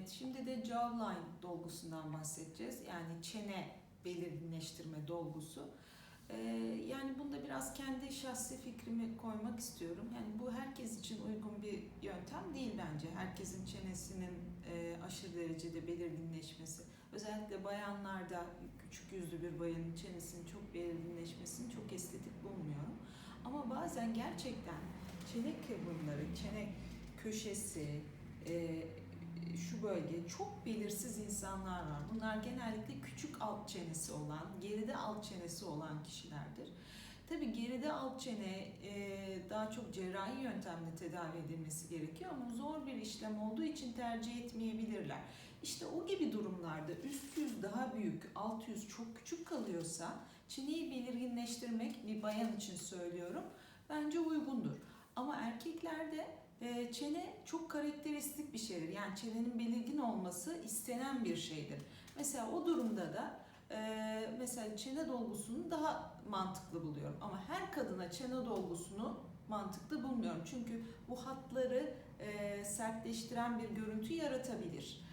Evet, şimdi de jawline dolgusundan bahsedeceğiz. Yani çene belirginleştirme dolgusu. Ee, yani bunda biraz kendi şahsi fikrimi koymak istiyorum. Yani bu herkes için uygun bir yöntem değil bence. Herkesin çenesinin e, aşırı derecede belirginleşmesi. Özellikle bayanlarda küçük yüzlü bir bayanın çenesinin çok belirginleşmesini çok estetik bulmuyorum. Ama bazen gerçekten çene kıvrımları, çene köşesi, e, şu bölge çok belirsiz insanlar var. Bunlar genellikle küçük alt çenesi olan, geride alt çenesi olan kişilerdir. Tabi geride alt çene e, daha çok cerrahi yöntemle tedavi edilmesi gerekiyor ama zor bir işlem olduğu için tercih etmeyebilirler. İşte o gibi durumlarda üst yüz daha büyük, alt yüz çok küçük kalıyorsa çeneyi belirginleştirmek bir bayan için söylüyorum bence uygundur. Ama erkeklerde e, çene çok karakteristik bir şeydir. Yani çenenin belirgin olması istenen bir şeydir. Mesela o durumda da e, mesela çene dolgusunu daha mantıklı buluyorum. Ama her kadına çene dolgusunu mantıklı bulmuyorum. Çünkü bu hatları e, sertleştiren bir görüntü yaratabilir.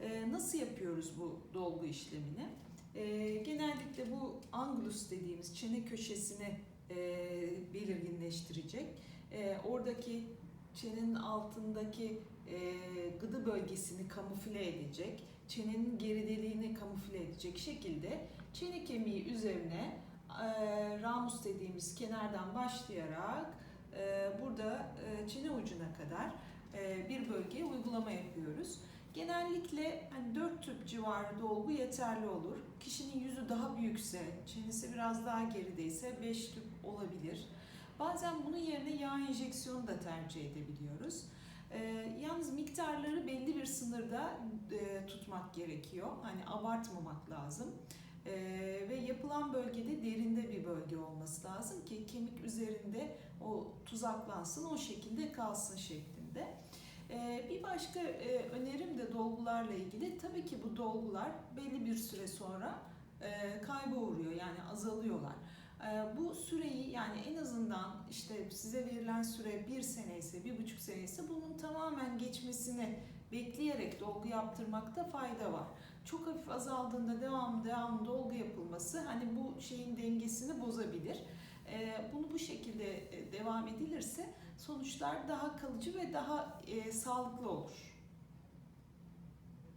E, nasıl yapıyoruz bu dolgu işlemini? E, genellikle bu angulus dediğimiz çene köşesini e, belirginleştirecek. E, oradaki çenenin altındaki e, gıdı bölgesini kamufle edecek, çenenin gerideliğini kamufle edecek şekilde çene kemiği üzerine e, ramus dediğimiz kenardan başlayarak e, burada e, çene ucuna kadar e, bir bölgeye uygulama yapıyoruz. Genellikle hani 4 tüp civarı dolgu yeterli olur. Kişinin yüzü daha büyükse, çenesi biraz daha gerideyse 5 tüp olabilir. Bazen bunun yerine yağ enjeksiyonu da tercih edebiliyoruz. Ee, yalnız miktarları belli bir sınırda e, tutmak gerekiyor. Hani abartmamak lazım. Ee, ve yapılan bölgede derinde bir bölge olması lazım ki kemik üzerinde o tuzaklansın, o şekilde kalsın şeklinde. Ee, bir başka e, önerim de dolgularla ilgili. Tabii ki bu dolgular belli bir süre sonra e, kayba uğruyor yani azalıyorlar. Ee, Bu süreyi yani en azından işte size verilen süre bir sene ise, bir buçuk sene ise bunun tamamen geçmesini bekleyerek dolgu yaptırmakta fayda var. Çok hafif azaldığında devam devam dolgu yapılması hani bu şeyin dengesini bozabilir. Ee, Bunu bu şekilde e, devam edilirse sonuçlar daha kalıcı ve daha e, sağlıklı olur.